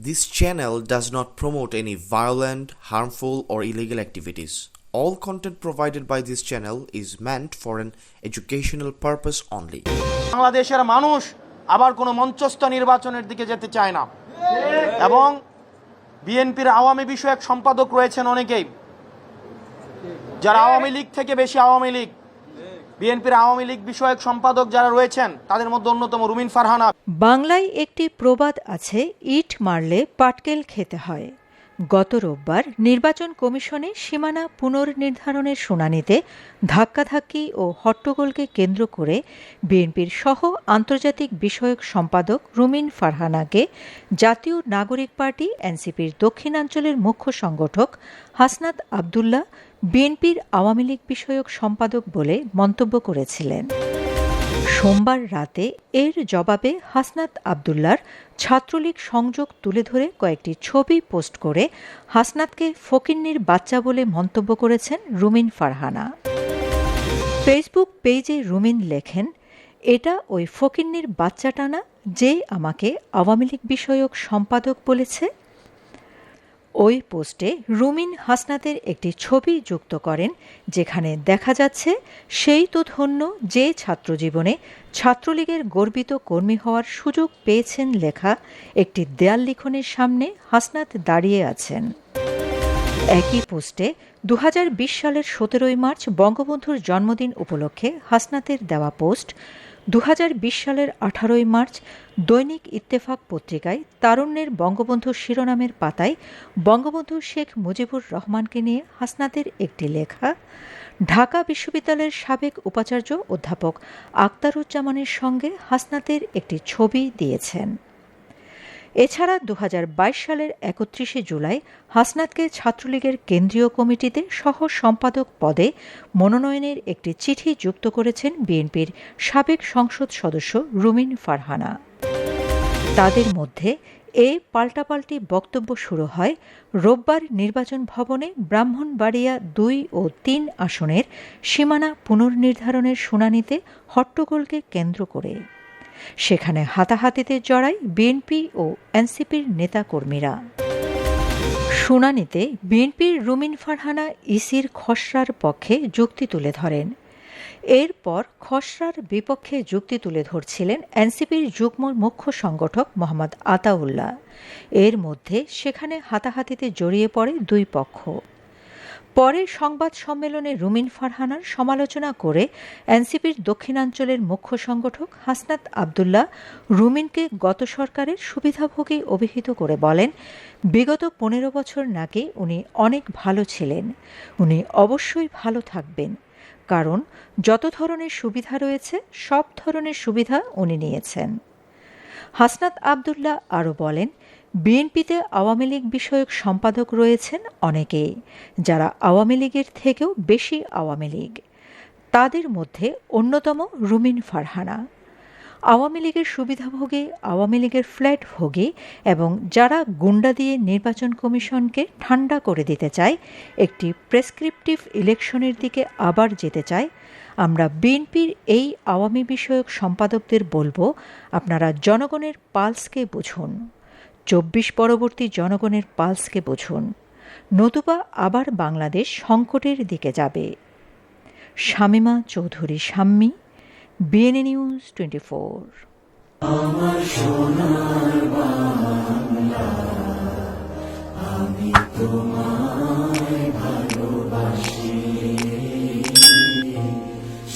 This channel does not promote any violent, harmful, or illegal activities. All content provided by this channel is meant for an educational purpose only. বাংলাদেশের মানুষ আবার কোনো মঞ্চস্থ নির্বাচনের দিকে যেতে চায় না এবং বিএনপির আওয়ামী বিষয়ক সম্পাদক রয়েছেন অনেকেই যারা আওয়ামী লীগ থেকে বেশি আওয়ামী লীগ বিএনপির আওয়ামী লীগ বিষয়ক সম্পাদক যারা রয়েছেন, তাদের মধ্যে অন্যতম রুমিন ফারহানা। বাংলায় একটি প্রবাদ আছে, ইট মারলে পাটকেল খেতে হয়। গত রোববার নির্বাচন কমিশনে সীমানা পুনর্নির্ধারণের শুনানিতে ধাক্কাধাক্কি ও হট্টগোলকে কেন্দ্র করে বিএনপির সহ আন্তর্জাতিক বিষয়ক সম্পাদক রুমিন ফারহানাকে জাতীয় নাগরিক পার্টি, এনসিপির দক্ষিণাঞ্চলের মুখ্য সংগঠক হাসনাত আবদুল্লাহ, বিএনপির আওয়ামী লীগ বিষয়ক সম্পাদক বলে মন্তব্য করেছিলেন। সোমবার রাতে এর জবাবে হাসনাত আবদুল্লার ছাত্রলীগ সংযোগ তুলে ধরে কয়েকটি ছবি পোস্ট করে হাসনাতকে ফকিন্নির বাচ্চা বলে মন্তব্য করেছেন রুমিন ফারহানা। ফেসবুক পেজে রুমিন লেখেন, এটা ওই ফকিন্নির বাচ্চাটা না যে আমাকে আওয়ামী লীগ বিষয়ক সম্পাদক বলেছে। ওই পোস্টে রুমিন হাসনাতের একটি ছবি যুক্ত করেন, যেখানে দেখা যাচ্ছে সেই তো ধন্য যে ছাত্রজীবনে ছাত্রলীগের গর্বিত কর্মী হওয়ার সুযোগ পেয়েছেন লেখা একটি দেয়াল লিখনের সামনে হাসনাত দাঁড়িয়ে আছেন। একই পোস্টে দু হাজার বিশ সালের সতেরোই মার্চ বঙ্গবন্ধুর জন্মদিন উপলক্ষে হাসনাতের দেওয়া পোস্ট দু হাজার বিশ সালের আঠারোই মার্চ দৈনিক ইত্তেফাক পত্রিকায় তারুণ্যের বঙ্গবন্ধু শিরোনামের পাতায় বঙ্গবন্ধু শেখ মুজিবুর রহমানকে নিয়ে হাসনাতের একটি লেখা, ঢাকা বিশ্ববিদ্যালয়ের সাবেক উপাচার্য অধ্যাপক আক্তারুজ্জামানের সঙ্গে হাসনাতের একটি ছবি দিয়েছেন। এছাড়া দু হাজার বাইশ সালের একত্রিশে জুলাই হাসনাতকে ছাত্রলীগের কেন্দ্রীয় কমিটিতে সহ সম্পাদক পদে মনোনয়নের একটি চিঠি যুক্ত করেছেন বিএনপির সাবেক সংসদ সদস্য রুমিন ফারহানা। তাদের মধ্যে এ পাল্টাপাল্টি বক্তব্য শুরু হয় রোববার নির্বাচন ভবনে ব্রাহ্মণবাড়িয়া দুই ও তিন আসনের সীমানা পুনর্নির্ধারণের শুনানিতে হট্টগোলকে কেন্দ্র করে। সেখানে হাতাহাতিতে জড়ায় বিএনপি ও এনসিপির নেতাকর্মীরা। শুনানিতে বিএনপির রুমিন ফারহানা ইসির খসড়ার পক্ষে যুক্তি তুলে ধরেন। এরপর খসড়ার বিপক্ষে যুক্তি তুলে ধরছিলেন এনসিপির যুগ্ম মুখ্য সংগঠক মোহাম্মদ আতাউল্লাহ। এর মধ্যে সেখানে হাতাহাতিতে জড়িয়ে পড়ে দুই পক্ষ। পরে সংবাদ সম্মেলনে রুমিন ফারহানার সমালোচনা করে এনসিপির দক্ষিণাঞ্চলের মুখ্য সংগঠক হাসনাত আবদুল্লাহ রুমিনকে গত সরকারের সুবিধাভোগী অভিহিত করে বলেন, বিগত পনেরো বছর নাকি উনি অনেক ভালো ছিলেন। উনি অবশ্যই ভালো থাকবেন। কারণ যত ধরনের সুবিধা রয়েছে, সব ধরনের সুবিধা উনি নিয়েছেন। হাসনাত আবদুল্লাহ আরও বলেন, বিএনপিতে আওয়ামী লীগ বিষয়ক সম্পাদক রয়েছেন অনেকে, যারা আওয়ামী লীগের থেকেও বেশি আওয়ামী লীগ। তাদের মধ্যে অন্যতম রুমিন ফারহানা। আওয়ামী লীগের সুবিধাভোগী, আওয়ামী লীগের ফ্ল্যাট ভোগী এবং যারা গুন্ডা দিয়ে নির্বাচন কমিশনকে ঠান্ডা করে দিতে চায়, একটি প্রেসক্রিপটিভ ইলেকশনের দিকে আবার যেতে চায়, আমরা বিএনপির এই আওয়ামী বিষয়ক সম্পাদকদের বলব, আপনারা জনগণের পালসকে বুঝুন। চব্বিশ পরবর্তী জনগণের পালসকে বুঝুন। নতুবা আবার বাংলাদেশ সংকটের দিকে যাবে। Shamima Chowdhury, Shammi. BNA news twenty four আমার সোনার বাংলা